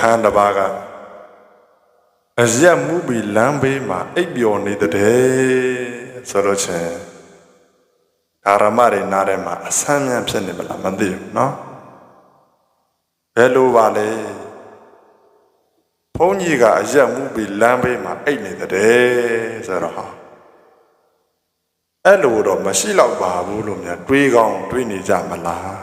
ဟန်တစ်ပါးကအရက်မှုပြီးလမ်းဘေးမှာအိပ်ပျော်နေတဲ့ဆိုတော့ချင်းအာရမတွေနားထဲမှာအဆမ်းမြန်ဖြစ်နေမလားမသိဘူးเนาะဘယ်လိုပါလဲဘုန်းကြီးကအရက်မှုပြီးလမ်းဘေးမှာအိပ်နေတဲ့ဆိုတော့ဟာအဲ့လိုတော့မရှိတော့ပါဘူးလို့များတွေးကောင်းတွေးနေကြမလား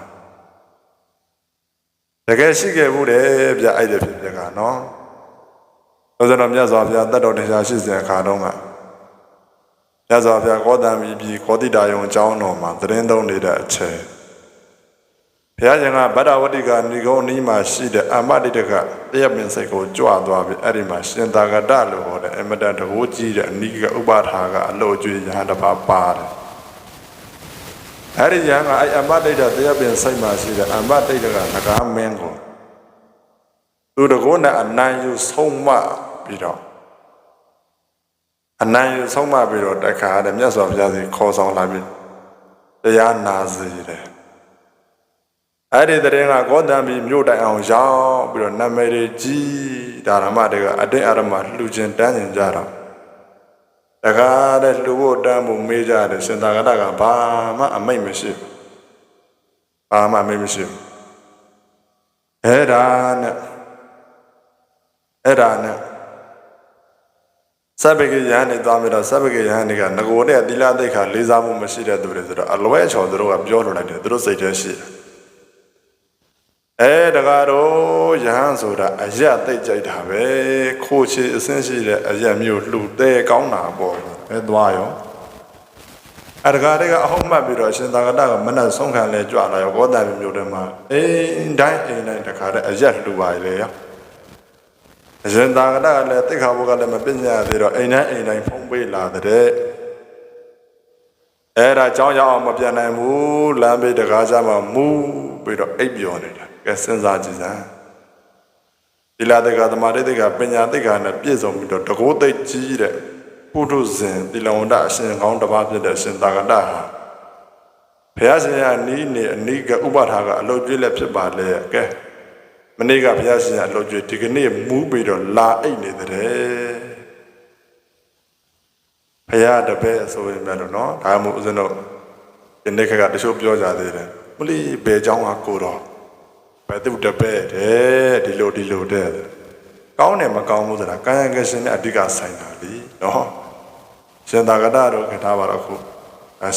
တကယ်ရှိခဲ့ဘူးတယ်ဗျအဲ့ဒီဖြစ်ဖြစ်ကနော်ဆိုတော့မြတ်စွာဘုရားတတ်တော်တရားရှိစဉ်အခါတုန်းကမြတ်စွာဘုရားကောတံမီပြီးကောတိတာယုံအကြောင်းတော်မှာသတင်းသုံးနေတဲ့အချိန်ဘုရားရှင်ကဗဒ္ဒဝတိကနေကုန်းနီးမှာရှိတဲ့အမတိတကတရပင်စိတ်ကိုကြွသွားပြီးအဲ့ဒီမှာရှင်သာကတလို့ဟောတဲ့အမတန်တကိုးကြီးတဲ့အနိကဥပထာကအလို့ကျွေးရဟန်းတစ်ပါးပါတယ် အဲ့ဒီရဟန်းကအဲ့အမတိတတရပင်စိတ်မှာရှိတဲ့အမတိတကငကားမင်းကိုသူတကောနဲ့အနံယူဆုံးမပြီးတော့အနံယူဆုံးမပြီးတော့တခါတည်းမြတ်စွာဘုရားစီခေါ်ဆောင်လာပြီးတရားနာစီတယ်အဲ့ဒီတရင်ကကောတံပြီးမြို့တိုင်အောင်ရောက်ပြီးတော့နာမည်တွေကြီးဒါရမတွေကအတင်းအရမလှူခြင်းတန်းကျင်ကြတော့ တခါတည်းလှူဖို့တန်းဖို့မေးကြတယ်ရှင်သာကတကဘာမှအမိတ်မရှိဘူးဘာမှအမိတ်မရှိဘူးအဲ့ဒါနဲ့အဲ့ဒါနဲ့စဗေကယဟန်နေသွားပြီးတော့စဗေကယဟန်နေကငကိုနဲ့သီလသိက္ခာလေးစားမှုမရှိတဲ့သူတွေဆိုတော့အလွဲချော်သူတို့ကပြောလို့လိုက်တယ်သူတို့စိတ်ထဲရှိတယ် အဲတကားတော့ယဟန်ဆိုတာအရက်သိကြိုက်တာပဲခိုးချေအစင်းရှိတဲ့အရက်မျိုးလှူတဲ့ကောင်းတာပေါ့ပဲသွားရောအတကားတွေကအဟုတ်မှတ်ပြီးတော့ရှင်သာကတကမနက်ဆုံးခံလဲကြွလာရောဘောတန်မျိုးတွေမှာအိမ်တိုင်းအိမ်တိုင်းတခါတည်းအရက်လှူပါလေရောအရှင်သာကတကလည်းတိခါဘုကလည်းမပညာသေးတော့အိမ်တိုင်းအိမ်တိုင်းဖုံးပေးလာတဲ့အဲ့ဒါကြောင်းရအောင်မပြန်နိုင်ဘူးလမ်းဘေးတကားကြမှာမူးပြီးတော့အိပ်ပျော်နေတာ ကဲစဉ်းစားကြည့်စမ်းဒီလာတေကသမာဓိတေကပညာတေကနဲ့ပြည့်စုံပြီးတော့တကိုးသိကြီးတဲ့ပုထုဇဉ်တိလဝန္တအရှင်ကောင်းတစ်ပါးဖြစ်တဲ့အရှင်သာကတဟာဘုရားရှင်ကနီးနေအနိကဥပထာကအလုတ်ကျွေးလက်ဖြစ်ပါလေကဲမနေ့ကဘုရားရှင်ကအလုတ်ကျွေးဒီကနေ့မူးပြီးတော့လာအိတ်နေတဲ့ဘုရားတပည့်ဆိုရင်လည်းနော်ဒါမှမဟုတ်ဦးဇင်းတို့ဒီနေ့ခက်ကတချို့ပြောကြသေးတယ်မလီဘယ်เจ้าကကိုတော့ ဘယ်သူတပဲ့တဲ့ဒီလိုဒီလိုတဲ့ကောင်းတယ်မကောင်းဘူးဆိုတာကာယကရှင်နဲ့အဓိကဆိုင်တာလीနော်ရှင်သာဂတတို့ကထားပါတော့ခု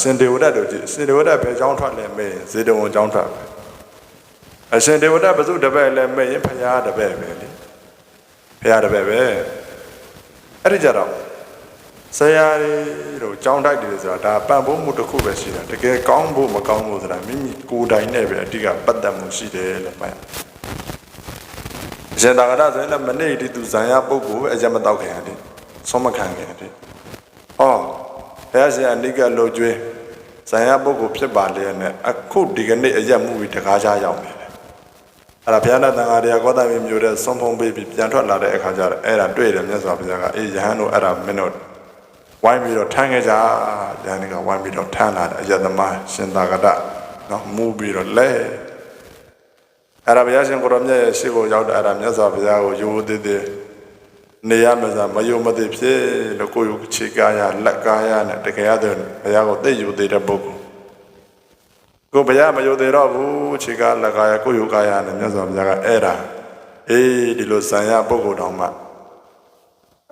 ရှင်တေဝဒတ်တို့ရှင်တေဝဒတ်ပဲចောင်းထွက်လဲမေးဇေတဝန်ចောင်းထွက်ပဲအရှင်တေဝဒတ်ဘသူတပဲ့လဲမေးရင်ဖရာတပဲ့ပဲလीဖရာတပဲ့ပဲအဲ့ဒီကြတော့ ဆရာကြီးတို့ကြောင်းတိုက်တယ်ဆိုတာဒါပံ့ပိုးမှုတစ်ခုပဲရှိတာတကယ်ကောင်းဖို့မကောင်းဖို့ဆိုတာမိမိကိုယ်တိုင်နဲ့ပဲအဓိကပတ်သက်မှုရှိတယ်လို့မှတ်အရှင်သာဂရဆိုရင်လည်းမနေ့ဒီသူဇံရပုဂ္ဂိုလ်ပဲအကြမတော့ခင်ရတယ်ဆုံးမခံခင်ရတယ်ဟောဘုရားရှင်အနိကလိုကျွေးဇံရပုဂ္ဂိုလ်ဖြစ်ပါလေနဲ့အခုဒီကနေ့အရက်မှုပြီးတကားချရောက်နေတယ်အဲ့ဒါဘုရားနဲ့တန်ခါတရားကောတာမီမျိုးတဲ့ဆုံးဖုံးပေးပြီးပြန်ထွက်လာတဲ့အခါကျတော့အဲ့ဒါတွေ့တယ်မြတ်စွာဘုရားကအေးယဟန်တို့အဲ့ဒါမင်းတို့ ဝိုင်းပြီးတော့ထမ်းခဲ့ကြရန်ကဝိုင်းပြီးတော့ထမ်းလာတယ်အယတမရှင်သာကတနော်မူပြီးတော့လဲအဲ့ဒါဘုရားရှင်ကိုရောမြတ်ရဲ့ရှေ့ကိုရောက်တာအဲ့ဒါမြတ်စွာဘုရားကိုယူသေးသေးနေရမယ်ဆိုမယုံမသိဖြစ်လို့ကိုယ်ကိုခြေကားရလက်ကားရနဲ့တကယ်ရတဲ့ဘုရားကိုသိယူသေးတဲ့ပုဂ္ဂိုလ်ကိုဘုရားမယုံသေးတော့ဘူးခြေကားလက်ကားရကိုယ်ယူကားရနဲ့မြတ်စွာဘုရားကအဲ့ဒါအေးဒီလိုဇံရပုဂ္ဂိုလ်တော်မှ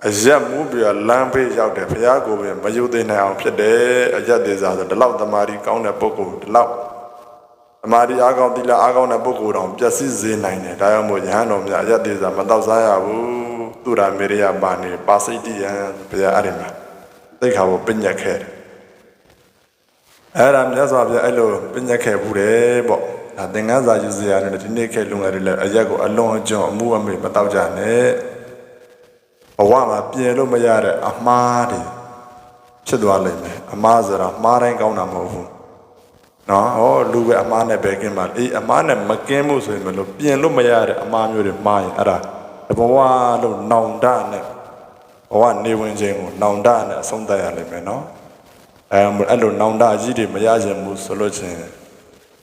အရက်မူးပြီးလမ်းဖေးရောက်တယ်ဘုရားကိုပဲမယုံသေးနိုင်အောင်ဖြစ်တယ်အရက်သေးစားဆိုဒီလောက်တမာရီကောင်းတဲ့ပုဂ္ဂိုလ်ဒီလောက်တမာရီအားကောင်းသီလအားကောင်းတဲ့ပုဂ္ဂိုလ်တော်ပျက်စီးစေနိုင်တယ်ဒါကြောင့်မို့ယဟန်တော်များအရက်သေးစားမတော့စားရဘူးသူရာမေရိယပါနေပါစိတ်တိယံဘုရားအဲ့ဒီမှာသိခါကိုပညတ်ခဲ့တယ်အဲ့ဒါမြတ်စွာဘုရားအဲ့လိုပညတ်ခဲ့ဘူးတယ်ပေါ့ဒါသင်္ကန်းစာယူစရာနဲ့ဒီနေ့ခေတ်လုံငယ်တွေလည်းအရက်ကိုအလွန်အကျွံအမှုအမေမတော့ကြနဲ့ ဘဝမှာပြင်လို့မရတဲ့အမှားတွေဖြစ်သွားလိမ့်မယ်အမှားဆိုတာမှားတိုင်းကောင်းတာမဟုတ်ဘူးနော်ဟောလူပဲအမှားနဲ့ပဲကင်းပါအေးအမှားနဲ့မကင်းမှုဆိုရင်မလို့ပြင်လို့မရတဲ့အမှားမျိုးတွေမှားရင်အဲ့ဒါဘဝလို့နောင်တနဲ့ဘဝနေဝင်ခြင်းကိုနောင်တနဲ့အဆုံးသတ်ရလိမ့်မယ်နော်အဲအဲ့လိုနောင်တကြီးတွေမရခြင်းဘူးဆိုလို့ချင်း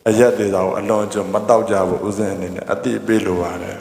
အရက်သေးတာကိုအလွန်ကျွမတောက်ကြဘူးဥစဉ်အနေနဲ့အတိပေးလိုပါတယ်